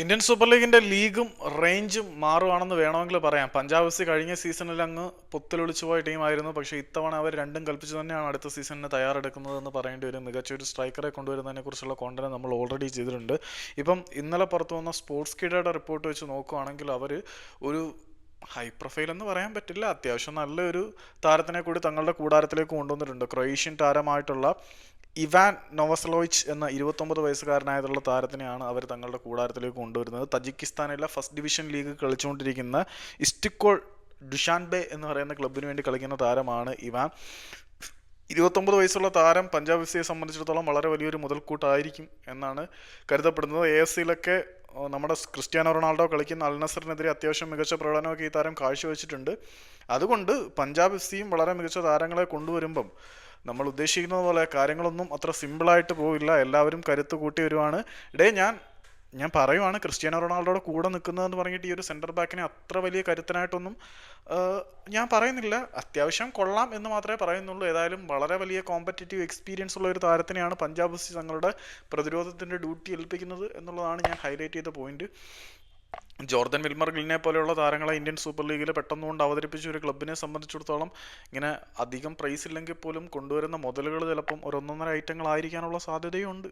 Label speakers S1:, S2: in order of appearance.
S1: Indian super ലീഗിന്റെ ലീഗും റേഞ്ചും മാറുവാണെന്ന് വേണമെങ്കിൽ പറയാം. പഞ്ചാബ് എഫ് സി കഴിഞ്ഞ സീസണിൽ അങ്ങ് പൊത്തിലൊളിച്ചു പോയ ടീമായിരുന്നു. പക്ഷേ ഇത്തവണ അവർ രണ്ടും കൽപ്പിച്ചു തന്നെയാണ് അടുത്ത സീസണിന് തയ്യാറെടുക്കുന്നതെന്ന് പറയേണ്ടി വരും. മികച്ച ഒരു സ്ട്രൈക്കറെ കൊണ്ടുവരുന്നതിനെ കുറിച്ചുള്ള കോണ്ടന്റ് നമ്മൾ ഓൾറെഡി ചെയ്തിട്ടുണ്ട്. ഇപ്പം ഇന്നലെ പുറത്തു വന്ന സ്പോർട്സ് കിഡയുടെ റിപ്പോർട്ട് വെച്ച് നോക്കുകയാണെങ്കിൽ അവർ ഒരു ഹൈ പ്രൊഫൈൽ എന്ന് പറയാൻ പറ്റില്ല. അത്യാവശ്യം നല്ലൊരു താരത്തിനെ കൂടി തങ്ങളുടെ കൂടാരത്തിലേക്ക് കൊണ്ടുവന്നിട്ടുണ്ട്. ക്രൊയേഷ്യൻ താരമായിട്ടുള്ള ഇവാൻ നോവസലോയിച്ച് എന്ന ഇരുപത്തൊമ്പത് വയസ്സുകാരനായതുള്ള താരത്തിനെയാണ് അവർ തങ്ങളുടെ കൂടാരത്തിലേക്ക് കൊണ്ടുവരുന്നത്. തജിക്കിസ്ഥാനിലെ ഫസ്റ്റ് ഡിവിഷൻ ലീഗ് കളിച്ചുകൊണ്ടിരിക്കുന്ന ഇസ്റ്റിക്കോൾ ഡുഷാൻബെ എന്ന് പറയുന്ന ക്ലബിന് വേണ്ടി കളിക്കുന്ന താരമാണ് ഇവാൻ. ഇരുപത്തൊമ്പത് വയസ്സുള്ള താരം പഞ്ചാബ് എഫ് സിയെ സംബന്ധിച്ചിടത്തോളം വളരെ വലിയൊരു മുതൽക്കൂട്ടായിരിക്കും എന്നാണ് കരുതപ്പെടുന്നത്. എ എസ് സിയിലൊക്കെ നമ്മുടെ ക്രിസ്ത്യാനോ റൊണാൾഡോ കളിക്കുന്ന അൽനസറിനെതിരെ അത്യാവശ്യം മികച്ച പ്രകടനമൊക്കെ ഈ താരം കാഴ്ചവെച്ചിട്ടുണ്ട്. അതുകൊണ്ട് പഞ്ചാബ് എഫ് സിയും വളരെ മികച്ച താരങ്ങളെ കൊണ്ടുവരുമ്പം നമ്മൾ ഉദ്ദേശിക്കുന്നത് പോലെ കാര്യങ്ങളൊന്നും അത്ര സിമ്പിളായിട്ട് പോവില്ല. എല്ലാവരും കരുത്ത് കൂട്ടി വരുവാണ്. ഇടേ ഞാൻ ഞാൻ പറയുവാണ് ക്രിസ്ത്യാനോ റൊണാൾഡോയുടെ കൂടെ നിൽക്കുന്നതെന്ന് പറഞ്ഞിട്ട് ഈ ഒരു സെന്റർ ബാക്കിനെ അത്ര വലിയ കരുത്തനായിട്ടൊന്നും ഞാൻ പറയുന്നില്ല. അത്യാവശ്യം കൊള്ളാം എന്ന് മാത്രമേ പറയുന്നുള്ളൂ. ഏതായാലും വളരെ വലിയ കോമ്പറ്റേറ്റീവ് എക്സ്പീരിയൻസ് ഉള്ള ഒരു താരത്തിനെയാണ് പഞ്ചാബ് തങ്ങളുടെ പ്രതിരോധത്തിന്റെ ഡ്യൂട്ടി ഏൽപ്പിക്കുന്നത് എന്നുള്ളതാണ് ഞാൻ ഹൈലൈറ്റ് ചെയ്ത പോയിന്റ് ജോർദൻ വിൽമർ ഗിലിനെ പോലെയുള്ള താരങ്ങളെ ഇന്ത്യൻ സൂപ്പർ ലീഗിൽ പെട്ടെന്ന് കൊണ്ട് അവതരിപ്പിച്ച ഒരു ക്ലബിനെ സംബന്ധിച്ചിടത്തോളം ഇങ്ങനെ അധികം പ്രൈസ് ഇല്ലെങ്കിൽ പോലും കൊണ്ടുവരുന്ന മുതലുകൾ ചിലപ്പം ഒരു ഒന്നൊന്നര ഐറ്റങ്ങളായിരിക്കാനുള്ള സാധ്യതയുണ്ട്.